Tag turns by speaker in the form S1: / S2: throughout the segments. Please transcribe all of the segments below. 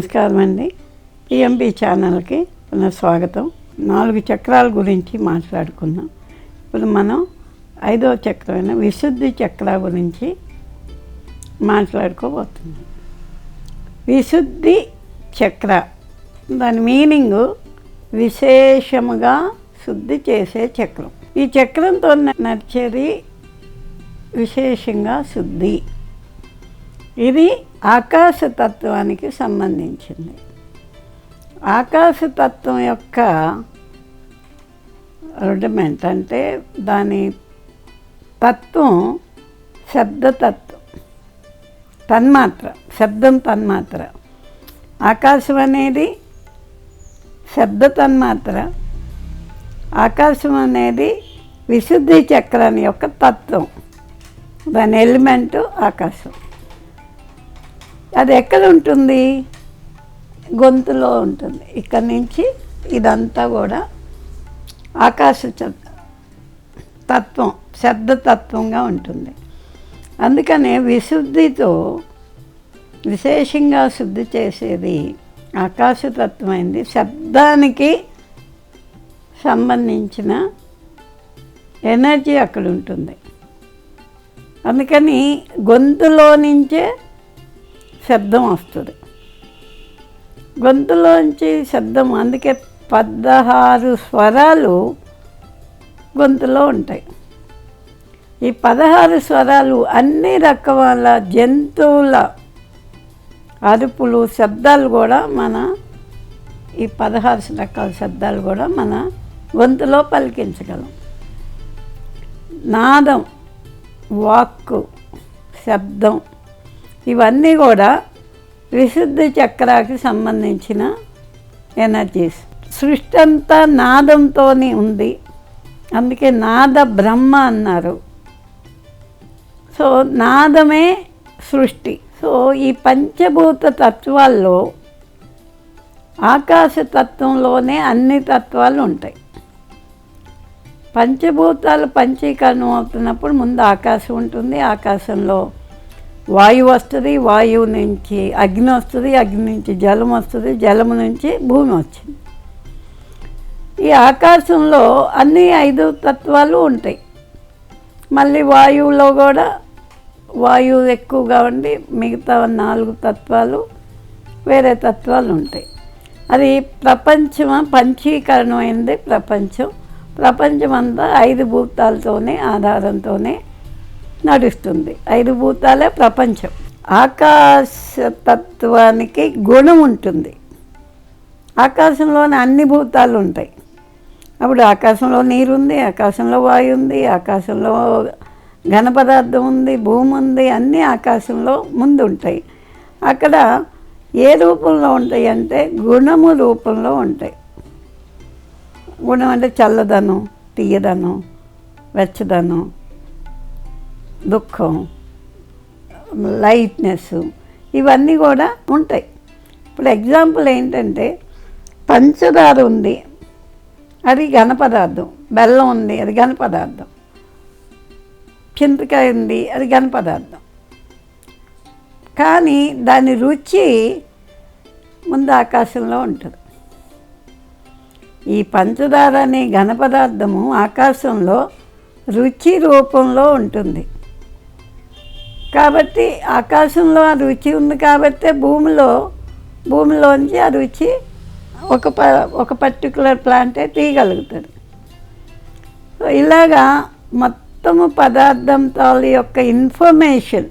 S1: నమస్కారం అండి పిఎంబి ఛానల్కి పునః స్వాగతం. నాలుగు చక్రాల గురించి మాట్లాడుకుందాం. ఇప్పుడు మనం ఐదవ చక్రమైన విశుద్ధి చక్ర గురించి మాట్లాడుకోబోతున్నాం. విశుద్ధి చక్ర దాని మీనింగు విశేషముగా శుద్ధి చేసే చక్రం. ఈ చక్రంతో నడిచేది విశేషంగా శుద్ధి. ఇది ఆకాశతత్వానికి సంబంధించింది. ఆకాశతత్వం యొక్క రుడిమెంట్ అంటే దాని తత్వం శబ్దతత్వం తన్మాత్ర శబ్దం తన్మాత్ర. ఆకాశం అనేది శబ్ద తన్మాత్ర. ఆకాశం అనేది విశుద్ధి చక్రాన్ని యొక్క తత్వం. దాని ఎలిమెంటు ఆకాశం. అది ఎక్కడ ఉంటుంది? గొంతులో ఉంటుంది. ఇక్కడ నుంచి ఇదంతా కూడా ఆకాశ చ- తత్వం శబ్దతత్వంగా ఉంటుంది. అందుకనే విశుద్ధితో విశేషంగా శుద్ధి చేసేది ఆకాశతత్వమైంది శబ్దానికి సంబంధించిన ఎనర్జీ అక్కడ ఉంటుంది. అందుకని గొంతులో నుంచే శబ్దం వస్తుంది. గొంతులోంచి శబ్దం అందుకే పదహారు స్వరాలు గొంతులో ఉంటాయి. ఈ పదహారు స్వరాలు అన్ని రకాల జంతువుల అరుపులు శబ్దాలు కూడా మన ఈ పదహారు రకాల శబ్దాలు కూడా మన గొంతులో పలికించగలం. నాదం వాక్కు శబ్దం ఇవన్నీ కూడా విశుద్ధి చక్రాకి సంబంధించిన ఎనర్జీస్ సృష్టి అంతా నాదంతోనే ఉంది. అందుకే నాద బ్రహ్మ అన్నారు. సో నాదమే సృష్టి. సో ఈ పంచభూత తత్వాల్లో ఆకాశ తత్వంలోనే అన్ని తత్వాలు ఉంటాయి. పంచభూతాలు పంచీకరణం అవుతున్నప్పుడు ముందు ఆకాశం ఉంటుంది ఆకాశంలో వాయువు వస్తుంది వాయువు నుంచి అగ్ని వస్తుంది అగ్ని నుంచి జలం వస్తుంది జలం నుంచి భూమి వచ్చింది. ఈ ఆకాశంలో అన్ని ఐదు తత్వాలు ఉంటాయి. మళ్ళీ వాయువులో కూడా వాయువు ఎక్కువగా ఉండి మిగతా నాలుగు తత్వాలు వేరే తత్వాలు ఉంటాయి. అది ప్రపంచం పంచీకరణమైంది ప్రపంచం. ప్రపంచం అంతా ఐదు భూతాలతోనే ఆధారంతోనే నడుస్తుంది. ఐదు భూతాలే ప్రపంచం. ఆకాశతత్వానికి గుణం ఉంటుంది. ఆకాశంలోని అన్ని భూతాలు ఉంటాయి అప్పుడు ఆకాశంలో నీరు ఉంది ఆకాశంలో వాయు ఉంది ఆకాశంలో ఘన పదార్థం ఉంది భూమి ఉంది అన్నీ ఆకాశంలో ముందు ఉంటాయి అక్కడ ఏ రూపంలో ఉంటాయి అంటే గుణము రూపంలో ఉంటాయి. గుణం అంటే చల్లదనం తీయదనం వెచ్చదనం దుఃఖం లైట్నెస్ ఇవన్నీ కూడా ఉంటాయి. ఇప్పుడు ఎగ్జాంపుల్ ఏంటంటే పంచదార ఉంది అది ఘన పదార్థం. బెల్లం ఉంది అది ఘన పదార్థం. చింతకాయ ఉంది అది ఘన పదార్థం. కానీ దాని రుచి ముందు ఆకాశంలో ఉంటుంది. ఈ పంచదార అనే ఘన పదార్థము ఆకాశంలో రుచి రూపంలో ఉంటుంది. కాబట్టి ఆకాశంలో ఆ రుచి ఉంది కాబట్టి భూమిలో భూమిలోంచి ఆ రుచి ఒక ప ఒక పర్టికులర్ ప్లాంటే తీయగలుగుతుంది. సో ఇలాగా మొత్తము పదార్థంతో యొక్క ఇన్ఫర్మేషన్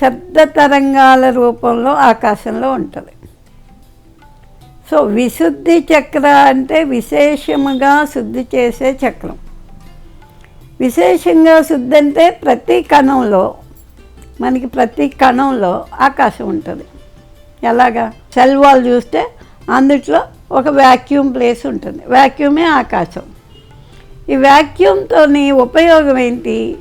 S1: శబ్ద తరంగాల రూపంలో ఆకాశంలో ఉంటుంది. సో విశుద్ధి చక్ర అంటే విశేషముగా శుద్ధి చేసే చక్రం. విశేషంగా శుద్ధి అంటే ప్రతి కణంలో మనకి ప్రతి కణంలో ఆకాశం ఉంటుంది. ఎలాగా? సెల్ వాల్ చూస్తే అందుట్లో ఒక వ్యాక్యూమ్ ప్లేస్ ఉంటుంది. వ్యాక్యూమే ఆకాశం. ఈ వ్యాక్యూమ్తో ఉపయోగం ఏంటి?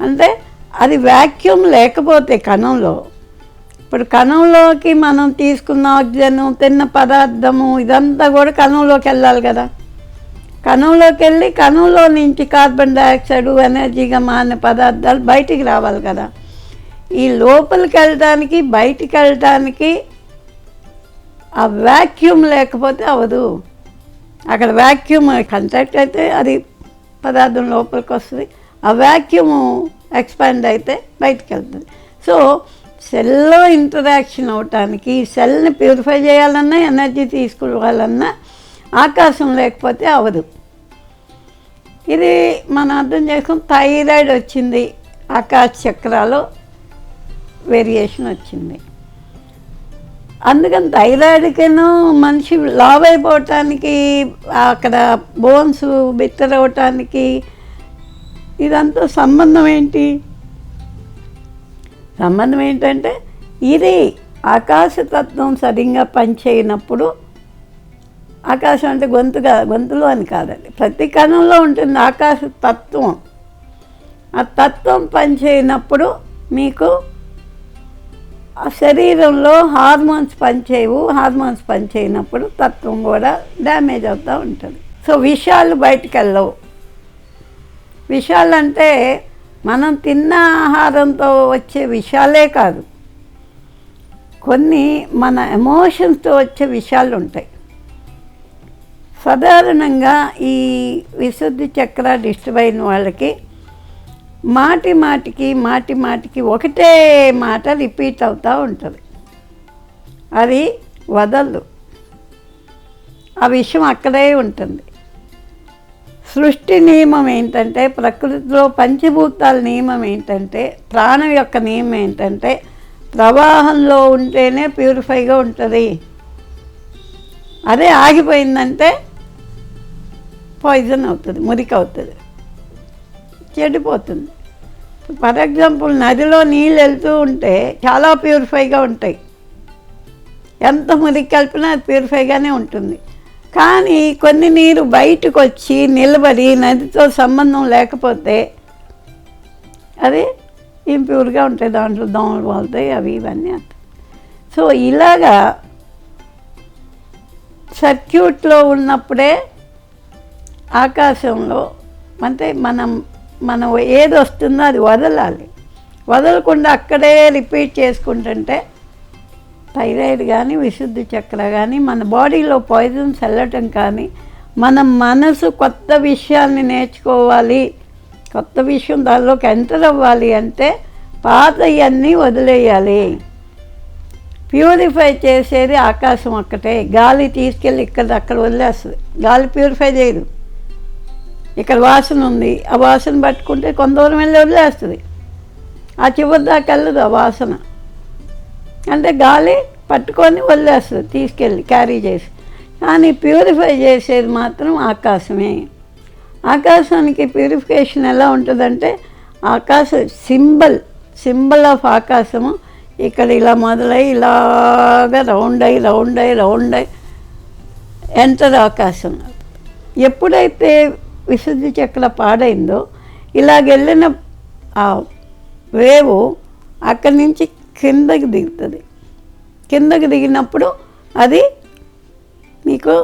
S1: అంటే అది వ్యాక్యూమ్ లేకపోతే కణంలో ఇప్పుడు కణంలోకి మనం తీసుకున్న ఆక్సిజన్ తిన్న పదార్థము ఇదంతా కూడా కణంలోకి వెళ్ళాలి కదా. కణంలోకి వెళ్ళి కణంలో నుంచి కార్బన్ డైఆక్సైడ్ ఎనర్జీగా మారిన పదార్థాలు బయటికి రావాలి కదా. ఈ లోపలికి వెళ్ళడానికి బయటికి వెళ్ళడానికి ఆ వ్యాక్యూమ్ లేకపోతే అవదు అక్కడ వ్యాక్యూమ్ కంటాక్ట్ అయితే అది పదార్థం లోపలికి వస్తుంది ఆ వ్యాక్యూమ్ ఎక్స్పాండ్ అయితే బయటికి వెళ్తుంది సో సెల్లో ఇంటరాక్షన్ అవటానికి సెల్ని ప్యూరిఫై చేయాలన్నా ఎనర్జీ తీసుకోవాలన్నా ఆకాశం లేకపోతే అవదు. ఇది మనం అర్థం చేసుకుని థైరాయిడ్ వచ్చింది ఆకాశ చక్రాలు వేరియేషన్ వచ్చింది. అందుకని థైరాయిడ్కిను మనిషి లావ్ అయిపోవటానికి అక్కడ బోన్స్ బిత్తరవటానికి ఇదంతా సంబంధం ఏంటి? సంబంధం ఏంటంటే ఇది ఆకాశతత్వం సరిగ్గా పనిచేయనప్పుడు ఆకాశం అంటే గొంతుగా గొంతులో అని కాదండి. ప్రతి కణంలో ఉంటుంది ఆకాశ తత్వం. ఆ తత్వం పనిచేయనప్పుడు మీకు ఆ శరీరంలో హార్మోన్స్ పనిచేయవు. హార్మోన్స్ పనిచేయనప్పుడు తత్వం కూడా డ్యామేజ్ అవుతూ ఉంటుంది. సో విషయాలు బయటికి వెళ్ళవు. విషయాలు అంటే మనం తిన్న ఆహారంతో వచ్చే విషయాలే కాదు. కొన్ని మన ఎమోషన్స్తో వచ్చే విషయాలు ఉంటాయి. సాధారణంగా ఈ విశుద్ధి చక్ర డిస్టర్బ్ అయిన వాళ్ళకి మాటి మాటికి మాటి మాటికి ఒకటే మాట రిపీట్ అవుతూ ఉంటుంది. అది వదలదు ఆ విషయం అక్కడే ఉంటుంది. సృష్టి నియమం ఏంటంటే ప్రకృతిలో పంచభూతాల నియమం ఏంటంటే ప్రాణం యొక్క నియమం ఏంటంటే ప్రవాహంలో ఉంటేనే ప్యూరిఫైగా ఉంటుంది. అదే ఆగిపోయిందంటే పాయిజన్ అవుతుంది మురికి అవుతుంది. చెడిపోతుంది. ఫర్ ఎగ్జాంపుల్ నదిలో నీళ్ళు వెళ్తూ ఉంటే చాలా ప్యూరిఫైగా ఉంటాయి. ఎంత మురికి కలిపినా అది ప్యూరిఫైగానే ఉంటుంది. కానీ కొన్ని నీరు బయటకు వచ్చి నిలబడి నదితో సంబంధం లేకపోతే అది ఇంప్యూర్గా ఉంటాయి. దాంట్లో దోమలు వాళ్తాయి అవి ఇవన్నీ సో ఇలాగా సర్క్యూట్లో ఉన్నప్పుడే ఆకాశంలో. అంటే మనం మనం ఏది వస్తుందో అది వదలాలి. వదలకుండా అక్కడే రిపీట్ చేసుకుంటుంటే థైరాయిడ్ కానీ విశుద్ధి చక్ర కానీ మన బాడీలో పాయిజన్స్ వెళ్ళటం కానీ మన మనసు కొత్త విషయాన్ని నేర్చుకోవాలి. కొత్త విషయం దానిలోకి ఎంటర్ అవ్వాలి అంటే పాతవన్నీ వదిలేయాలి. ప్యూరిఫై చేసేది ఆకాశం ఒక్కటే. గాలి తీసుకెళ్ళి ఇక్కడ అక్కడ వదిలేస్తుంది. గాలి ప్యూరిఫై చేయదు. ఇక్కడ వాసన ఉంది. ఆ వాసన పట్టుకుంటే కొంత దూరం వెళ్ళి వదిలేస్తుంది. ఆ చివరి దాకా వెళ్ళదు ఆ వాసన. అంటే గాలి పట్టుకొని వదిలేస్తుంది తీసుకెళ్ళి క్యారీ చేసి. కానీ ప్యూరిఫై చేసేది మాత్రం ఆకాశమే. ఆకాశానికి ప్యూరిఫికేషన్ ఎలా ఉంటుందంటే ఆకాశ సింబల్ సింబల్ ఆఫ్ ఆకాశము ఇక్కడ ఇలా మొదలై ఇలాగా రౌండ్ అయ్యి రౌండ్ అయ్యి రౌండ్ అయ్యి ఎంటర్ ఆకాశం. ఎప్పుడైతే విశుద్ధి చెక్కల పాడైందో ఇలాగెళ్ళిన ఆ వేవు అక్కడి నుంచి కిందకి దిగుతుంది. కిందకి దిగినప్పుడు అది మీకు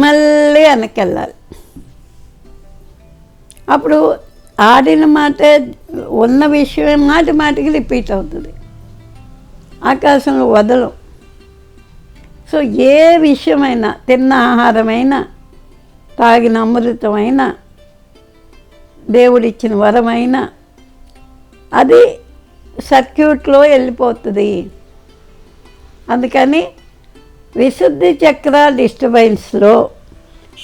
S1: మళ్ళీ వెనక్కి వెళ్ళాలి అప్పుడు ఆడిన మాట ఉన్న విషయం మాటి మాటికి రిపీట్ అవుతుంది. ఆకాశంలో వదలం సో ఏ విషయమైనా తిన్న ఆహారమైనా తాగిన అమృతమైన దేవుడిచ్చిన వరమైనా అది సర్క్యూట్లో వెళ్ళిపోతుంది. అందుకని విశుద్ధి చక్ర డిస్టర్బెన్స్లో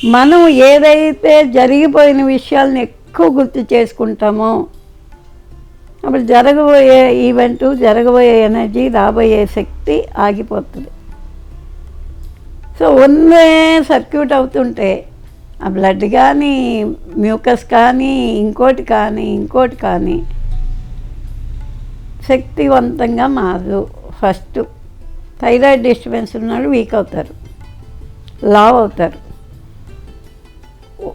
S1: మనం ఏదైతే జరిగిపోయిన విషయాలను ఎక్కువ గుర్తు చేసుకుంటామో అప్పుడు జరగబోయే ఈవెంట్ జరగబోయే ఎనర్జీ రాబోయే శక్తి ఆగిపోతుంది. సో ఉన్నే సర్క్యూట్ అవుతుంటే ఆ బ్లడ్ కానీ మ్యూకస్ కానీ ఇంకోటి కానీ ఇంకోటి కానీ శక్తివంతంగా మారదు. ఫస్ట్ థైరాయిడ్ డిస్టర్బెన్స్ ఉన్నాడు వీక్ అవుతారు. లావ్ అవుతారు.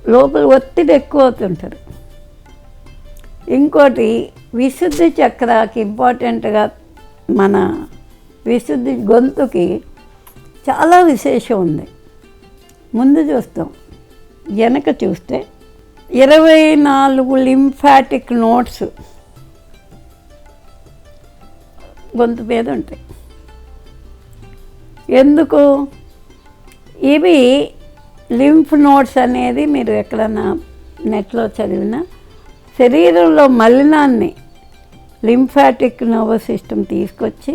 S1: లోపల ఒత్తిడి ఎక్కువ అవుతుంటారు. ఇంకోటి విశుద్ధి చక్రాకి ఇంపార్టెంట్గా మన విశుద్ధి గొంతుకి చాలా విశేషం ఉంది. ముందు చూస్తాం. వెనక చూస్తే ఇరవై నాలుగు లింఫాటిక్ నోట్స్ గొంతు మీద ఉంటాయి. ఎందుకు? ఇవి లింఫ్ నోట్స్ అనేది మీరు ఎక్కడన్నా నెట్లో చదివినా శరీరంలో మలినాన్ని లింఫాటిక్ నర్వస్ సిస్టమ్ తీసుకొచ్చి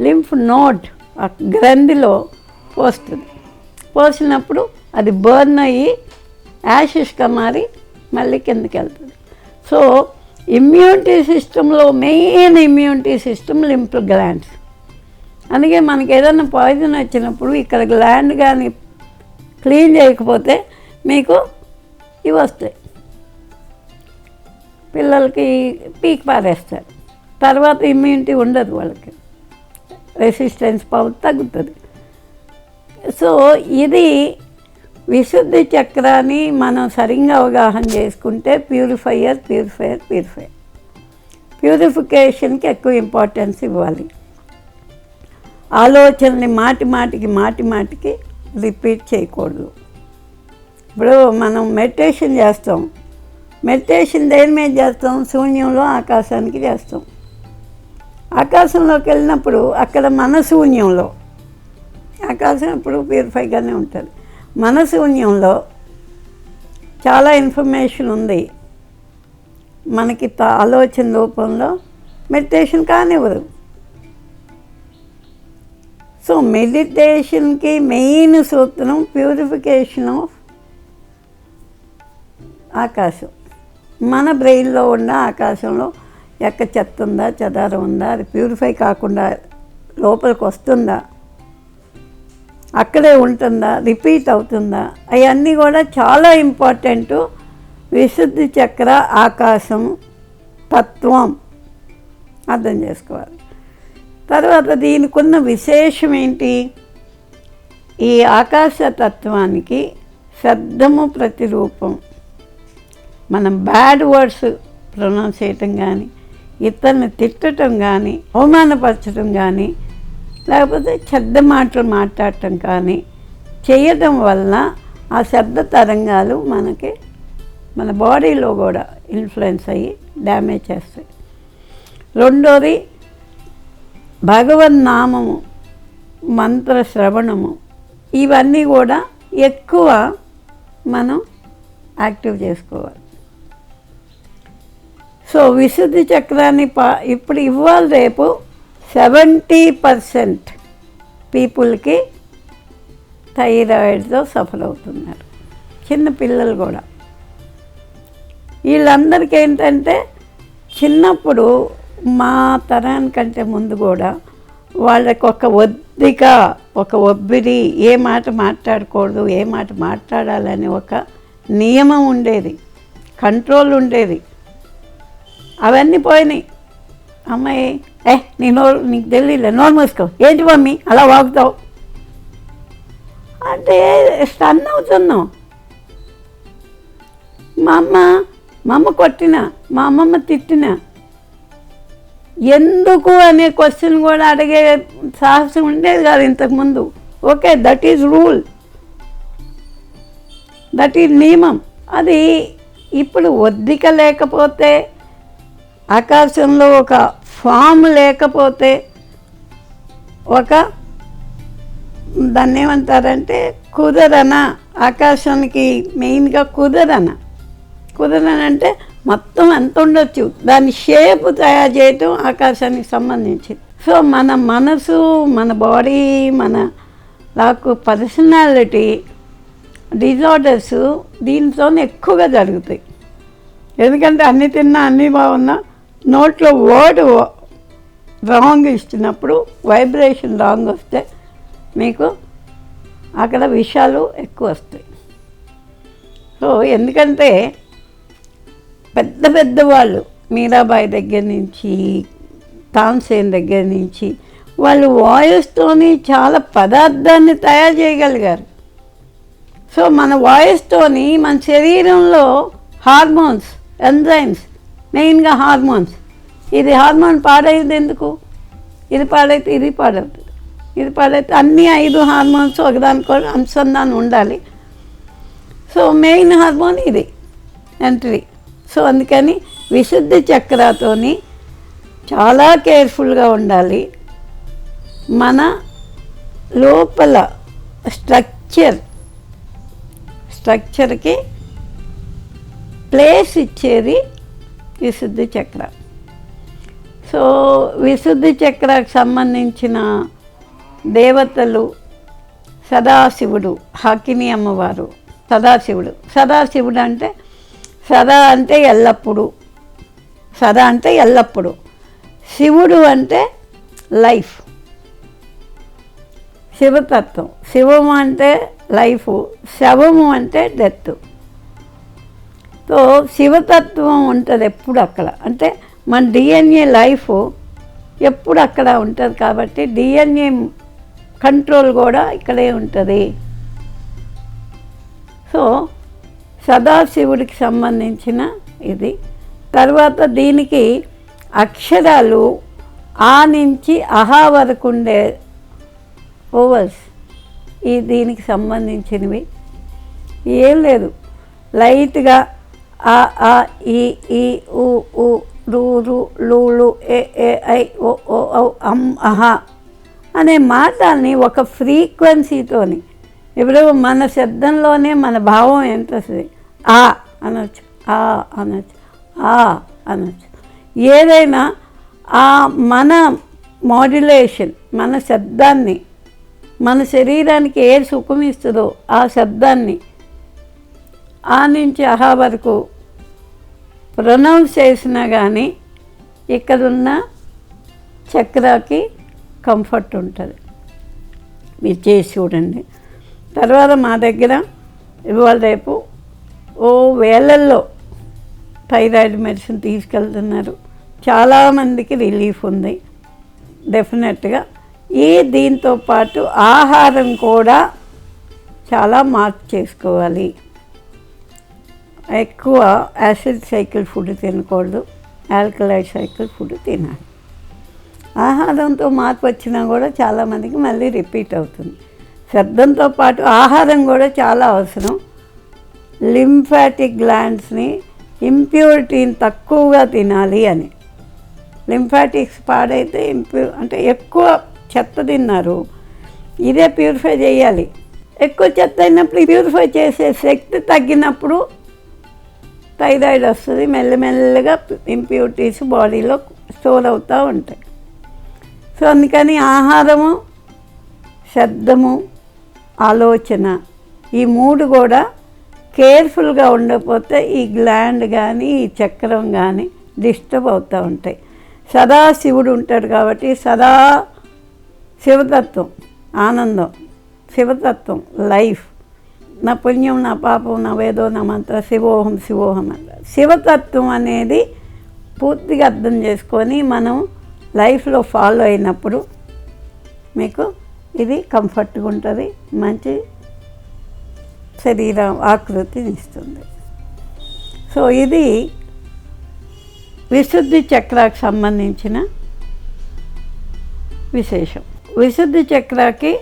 S1: లింఫ్ నోడ్ ఆ గ్రంథిలో పోస్తుంది పోసినప్పుడు అది బర్న్ అయ్యి యాషిష్గా మారి మళ్ళీ కిందకి వెళ్తుంది. సో ఇమ్యూనిటీ సిస్టంలో main immunity system lymph glands. అందుకే మనకి ఏదైనా పాయిజన్ వచ్చినప్పుడు ఇక్కడ గ్లాండ్ కానీ క్లీన్ చేయకపోతే మీకు ఇవి వస్తాయి. పిల్లలకి పీక్ పారేస్తారు. తర్వాత ఇమ్యూనిటీ ఉండదు వాళ్ళకి. రెసిస్టెన్స్ పవర్ తగ్గుతుంది. సో ఇది విశుద్ధి చక్రాన్ని మనం సరిగ్గా అవగాహన చేసుకుంటే ప్యూరిఫైయర్ ప్యూరిఫైయర్ ప్యూరిఫైయర్. ప్యూరిఫికేషన్కి ఎక్కువ ఇంపార్టెన్స్ ఇవ్వాలి. ఆలోచనని మాటి మాటికి మాటి మాటికి రిపీట్ చేయకూడదు. ఇప్పుడు మనం మెడిటేషన్ చేస్తాం. మెడిటేషన్ దేని మీద చేస్తాం? శూన్యంలో ఆకాశానికి చేస్తాం. ఆకాశంలోకి వెళ్ళినప్పుడు అక్కడ మన శూన్యంలో. ఆకాశం ఎప్పుడు ప్యూరిఫైగానే ఉంటుంది. మన శూన్యంలో చాలా ఇన్ఫర్మేషన్ ఉంది. మనకి త- ఆలోచన రూపంలో మెడిటేషన్ కానివ్వరు సో మెడిటేషన్కి మెయిన్ సూత్రం ప్యూరిఫికేషన్ ఆఫ్ ఆకాశం. మన బ్రెయిన్లో ఉన్న ఆకాశంలో ఎక్క చెత్త ఉందా చెదారం ఉందా అది ప్యూరిఫై కాకుండా లోపలికి వస్తుందా? అక్కడే ఉంటుందా? రిపీట్ అవుతుందా? అవన్నీ కూడా చాలా ఇంపార్టెంట్. విశుద్ధి చక్ర ఆకాశం తత్వం. అర్థం చేసుకోవాలి. తర్వాత దీనికి ఉన్న విశేషం ఏంటి? ఈ ఆకాశ తత్వానికి శబ్దము ప్రతిరూపం. మనం బ్యాడ్ వర్డ్స్ ప్రొనౌన్స్ చేయటం కానీ ఇతరుని తిట్టడం కానీ అవమానపరచడం కానీ లేకపోతే చెడ్డ మాటలు మాట్లాడటం కానీ చేయడం వలన ఆ శబ్ద తరంగాలు మనకి మన బాడీలో కూడా ఇన్ఫ్లుయెన్స్ అయ్యి డ్యామేజ్ చేస్తాయి. రెండోది భగవన్నామము మంత్ర శ్రవణము ఇవన్నీ కూడా ఎక్కువ మనం యాక్టివ్ చేసుకోవాలి. సో విశుద్ధి చక్రాన్ని పా ఇప్పుడు ఇవ్వాలి రేపు సెవెంటీ పర్సెంట్ పీపుల్కి థైరాయిడ్తో సఫర్ అవుతున్నారు చిన్న పిల్లలు కూడా. వీళ్ళందరికీ ఏంటంటే చిన్నప్పుడు మా తరానికంటే ముందు కూడా వాళ్ళకి ఒక ఒద్దిక ఒక ఒబ్బిడి ఏ మాట మాట్లాడకూడదు ఏ మాట మాట్లాడాలని ఒక నియమం ఉండేది కంట్రోల్ ఉండేది. అవన్నీ పోయినాయి. అమ్మాయి ఏ నీ నోరు నీకు తెలియలే నోరు మూసుకో. ఏంటి మమ్మీ? అలా వాగుతావు? అంటే స్టన్ అవుతున్నాం మా అమ్మ మా అమ్మ కొట్టిన మా అమ్మమ్మ తిట్టిన. ఎందుకు అనే క్వశ్చన్ కూడా అడిగే సాహసం ఉండేది కాదు ఇంతకుముందు. Okay that is rule that is నియమం. అది ఇప్పుడు ఒద్దిక లేకపోతే ఆకాశంలో ఒక ఫామ్ లేకపోతే ఒక దాన్ని ఏమంటారంటే కుదరన ఆకాశానికి మెయిన్గా కుదరన. కుదరన అంటే మొత్తం ఎంత ఉండొచ్చు? దాని షేప్ తయారు చేయటం ఆకాశానికి సంబంధించింది. సో మన మనసు మన బాడీ మన నాకు పర్సనాలిటీ డిజార్డర్స్ దీంతో ఎక్కువగా జరుగుతాయి. ఎందుకంటే అన్ని తిన్నా అన్నీ బాగున్నా నోట్లో వర్డ్ రాంగ్ ఇచ్చినప్పుడు వైబ్రేషన్ రాంగ్ వస్తే మీకు అక్కడ విషయాలు ఎక్కువ వస్తాయి. సో ఎందుకంటే పెద్ద పెద్ద వాళ్ళు మీరాబాయి దగ్గర నుంచి తాన్సేన్ దగ్గర నుంచి వాళ్ళు వాయిస్తోని చాలా పదార్థాన్ని తయారు చేయగలిగారు. సో మన వాయిస్తోని మన శరీరంలో హార్మోన్స్ ఎంజైమ్స్ మెయిన్గా హార్మోన్స్. ఇది హార్మోన్ పాడైంది ఎందుకు? ఇది పాడైతే ఇది పాడవుతుంది. ఇది పాడైతే అన్ని ఐదు హార్మోన్స్ ఒకదానికో అనుసంధానం ఉండాలి. సో మెయిన్ హార్మోన్ ఇది ఎంట్రీ. సో అందుకని విశుద్ధి చక్రతోని చాలా కేర్ఫుల్గా ఉండాలి. మన లోపల స్ట్రక్చర్ స్ట్రక్చర్కి ప్లేస్ ఇచ్చేది విశుద్ధి చక్ర. సో విశుద్ధి చక్రకు సంబంధించిన దేవతలు సదాశివుడు హకిని అమ్మవారు సదాశివుడు. సదాశివుడు అంటే సదా అంటే ఎల్లప్పుడూ. సదా అంటే ఎల్లప్పుడూ. శివుడు అంటే లైఫ్. శివతత్వం. శివము అంటే లైఫ్. శవము అంటే డెత్. సో శివతత్వం ఉంటుంది ఎప్పుడు అక్కడ. అంటే మన డిఎన్ఏ లైఫ్ ఎప్పుడు అక్కడ ఉంటుంది కాబట్టి డిఎన్ఏ కంట్రోల్ కూడా ఇక్కడే ఉంటుంది. సో సదాశివుడికి సంబంధించిన ఇది. తర్వాత దీనికి అక్షరాలు ఆ నుంచి అహా వరకు ఉండే ఓవర్స్ ఈ దీనికి సంబంధించినవి. ఏం లేదు. లైట్గా ఆ ఆ ఈ ఈ ఊ ఊ రు రు లు లు ఏ ఏ ఐ ఓ ఓ ఔ అం అహా అనే మాటల్ని ఒక ఫ్రీక్వెన్సీతోని ఇప్పుడు మన శబ్దంలోనే మన భావం ఎంత వస్తుంది ఆ అనొచ్చు ఆ అనొచ్చు ఆ అనొచ్చు. ఏదైనా ఆ మన మాడ్యులేషన్ మన శబ్దాన్ని మన శరీరానికి ఏ సుఖం ఇస్తుందో ఆ శబ్దాన్ని ఆ నుంచి అహా వరకు ప్రొనౌన్స్ చేసినా కానీ ఇక్కడున్న చక్రాకి కంఫర్ట్ ఉంటుంది. మీరు చేసి చూడండి. తర్వాత మా దగ్గర ఇవాళ రేపు ఓ వేలల్లో థైరాయిడ్ మెడిసిన్ తీసుకెళ్తున్నారు. చాలామందికి రిలీఫ్ ఉంది. డెఫినెట్గా ఈ దీంతో పాటు ఆహారం కూడా చాలా మార్పు చేసుకోవాలి. ఎక్కువ యాసిడ్ సైకిల్ ఫుడ్ తినకూడదు ఆల్కలైడ్ సైకిల్ ఫుడ్ తినాలి. ఆహారంతో మార్పు వచ్చినా కూడా చాలామందికి మళ్ళీ రిపీట్ అవుతుంది. శబ్దంతో పాటు ఆహారం కూడా చాలా అవసరం. లింఫాటిక్ గ్లాండ్స్ని ఇంప్యూరిటీని తక్కువగా తినాలి అని. లింఫాటిక్స్ పాడైతే ఇంప్యూ అంటే ఎక్కువ చెత్త తిన్నారు ఇదే ప్యూరిఫై చేయాలి. ఎక్కువ చెత్త అయినప్పుడు ప్యూరిఫై చేసే శక్తి తగ్గినప్పుడు థైరాయిడ్ వస్తుంది మెల్లమెల్లగా ఇంప్యూరిటీస్ బాడీలో స్టోర్ అవుతూ ఉంటాయి. సో అందుకని ఆహారము శబ్దము ఆలోచన ఈ మూడు కూడా కేర్ఫుల్గా ఉండకపోతే ఈ గ్లాండ్ కానీ ఈ చక్రం కానీ డిస్టర్బ్ అవుతూ ఉంటాయి. సదా శివుడు ఉంటాడు కాబట్టి సదా శివతత్వం ఆనందం శివతత్వం లైఫ్ నా పుణ్యం నా పాపం నా వేదో నా మంత్ర శివోహం శివోహం అంటారు శివతత్వం అనేది పూర్తిగా అర్థం చేసుకొని మనం లైఫ్లో ఫాలో అయినప్పుడు మీకు ఇది కంఫర్ట్గా ఉంటుంది మంచి శరీరం ఆకృతిని ఇస్తుంది. సో ఇది విశుద్ధి చక్రాకి సంబంధించిన విశేషం. విశుద్ధి చక్రాకి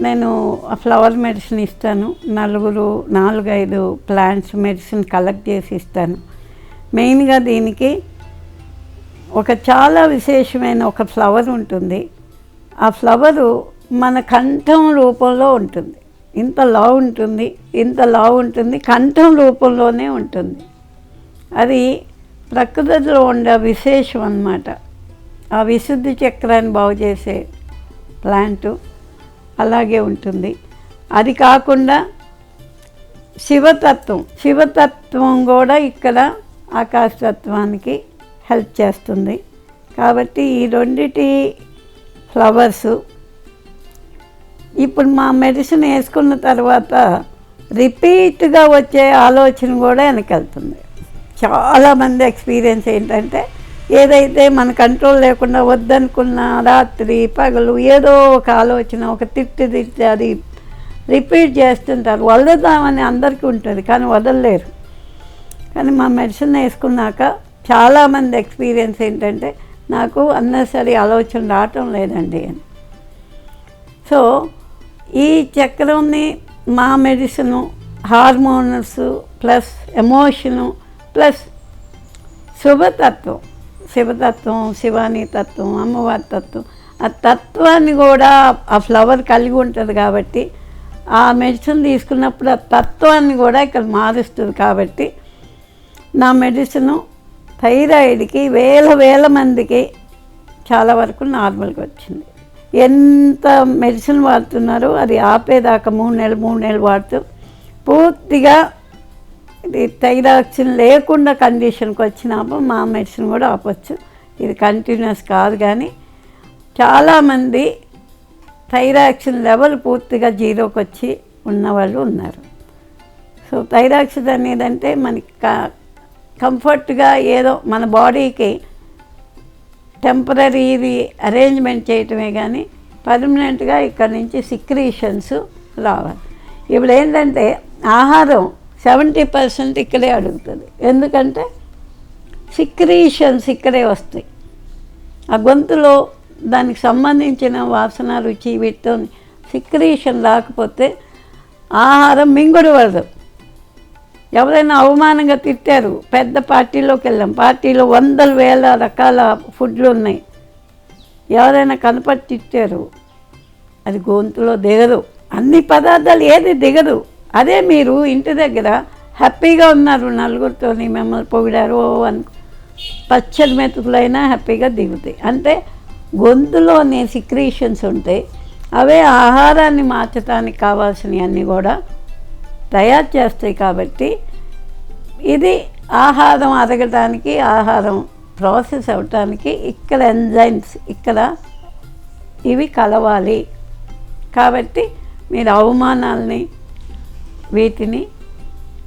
S1: నేను ఆ ఫ్లవర్ మెడిసిన్ ఇస్తాను. నలుగురు నాలుగైదు ప్లాంట్స్ మెడిసిన్ కలెక్ట్ చేసి ఇస్తాను. మెయిన్గా దీనికి ఒక చాలా విశేషమైన ఒక ఫ్లవర్ ఉంటుంది. ఆ ఫ్లవరు మన కంఠం రూపంలో ఉంటుంది. ఇంత లావు ఉంటుంది ఇంత లావు ఉంటుంది కంఠం రూపంలోనే ఉంటుంది. అది ప్రకృతిలో ఉండే విశేషం అన్నమాట. ఆ విశుద్ధి చక్రాన్ని బాగు చేసే ప్లాంటు అలాగే ఉంటుంది. అది కాకుండా శివతత్వం శివతత్వం కూడా ఇక్కడ ఆకాశతత్వానికి హెల్ప్ చేస్తుంది. కాబట్టి ఈ రెండిటి ఫ్లవర్స్ ఇప్పుడు మా మెడిసిన్ వేసుకున్న తర్వాత రిపీట్గా వచ్చే ఆలోచన కూడా వెనకెళ్తుంది. చాలామంది ఎక్స్పీరియన్స్ ఏంటంటే ఏదైతే మన కంట్రోల్ లేకుండా వద్దనుకున్న రాత్రి పగలు ఏదో ఒక ఆలోచన ఒక తిట్టి తిట్టి అది రిపీట్ చేస్తుంటారు. వదలదామని అందరికీ ఉంటుంది కానీ వదలలేరు. కానీ మా మెడిసిన్ వేసుకున్నాక చాలామంది ఎక్స్పీరియన్స్ ఏంటంటే నాకు అన్నసరి ఆలోచన రావటం లేదండి. అని సో ఈ చక్రంని మా medicine hormonals plus emotion plus శుభతత్వం శివతత్వం శివాని తత్వం అమ్మవారి తత్వం. ఆ తత్వాన్ని కూడా ఆ ఫ్లవర్ కలిగి ఉంటుంది కాబట్టి ఆ మెడిసిన్ తీసుకున్నప్పుడు ఆ తత్వాన్ని కూడా ఇక్కడ మారుస్తుంది కాబట్టి నా మెడిసిన్ థైరాయిడ్కి వేల వేల మందికి చాలా వరకు నార్మల్గా వచ్చింది. ఎంత మెడిసిన్ వాడుతున్నారో అది ఆపేదాకా మూడు నెలలు మూడు నెలలు వాడుతూ పూర్తిగా థైరాక్సిన్ లేకుండా కండిషన్కి వచ్చినప్పుడు మా మెడిసిన్ కూడా ఆపొచ్చు. ఇది కంటిన్యూస్ కాదు కానీ చాలామంది థైరాక్సిన్ లెవెల్ పూర్తిగా జీరోకి వచ్చి ఉన్నవాళ్ళు ఉన్నారు. సో థైరాక్సిన్ అనేది అంటే మనకి కంఫర్ట్గా ఏదో మన బాడీకి టెంపరీ అరేంజ్మెంట్ చేయటమే కానీ పర్మనెంట్గా ఇక్కడ నుంచి సిక్రీషన్స్ రావాలి. ఇప్పుడు ఏంటంటే ఆహారం సెవెంటీ పర్సెంట్ ఇక్కడే అడుగుతుంది. ఎందుకంటే సిక్రీషన్స్ ఇక్కడే వస్తాయి. ఆ గొంతులో దానికి సంబంధించిన వాసన రుచి వీటితో సిక్రీషన్ రాకపోతే ఆహారం మింగుడు పడదు. ఎవరైనా అవమానంగా తిట్టారు పెద్ద పార్టీలోకి వెళ్ళాం. పార్టీలో వందల వేల రకాల ఫుడ్లు ఉన్నాయి. ఎవరైనా కనపడి తిట్టారు అది గొంతులో దిగదు. అన్ని పదార్థాలు ఏది దిగదు. అదే మీరు ఇంటి దగ్గర హ్యాపీగా ఉన్నారు నలుగురితో మిమ్మల్ని పొగిడారు ఓ అను. పచ్చడి మెతుకులైనా హ్యాపీగా దిగుతాయి. అంటే గొంతులోని సిక్రీషన్స్ ఉంటాయి అవే ఆహారాన్ని మార్చడానికి కావాల్సినవన్నీ కూడా తయారు చేస్తాయి కాబట్టి ఇది ఆహారం అరగడానికి ఆహారం ప్రాసెస్ అవటానికి ఇక్కడ ఎంజైమ్స్ ఇక్కడ ఇవి కలవాలి. కాబట్టి మీరు అవమానాల్ని వీటిని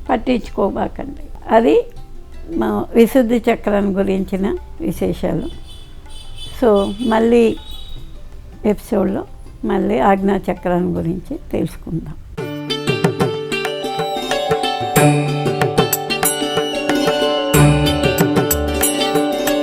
S1: పట్టించుకోబాకండి అది మా విశుద్ధి చక్రం గురించిన విశేషాలు. సో మళ్ళీ ఎపిసోడ్లో మళ్ళీ ఆజ్ఞా చక్రం గురించి తెలుసుకుందాం.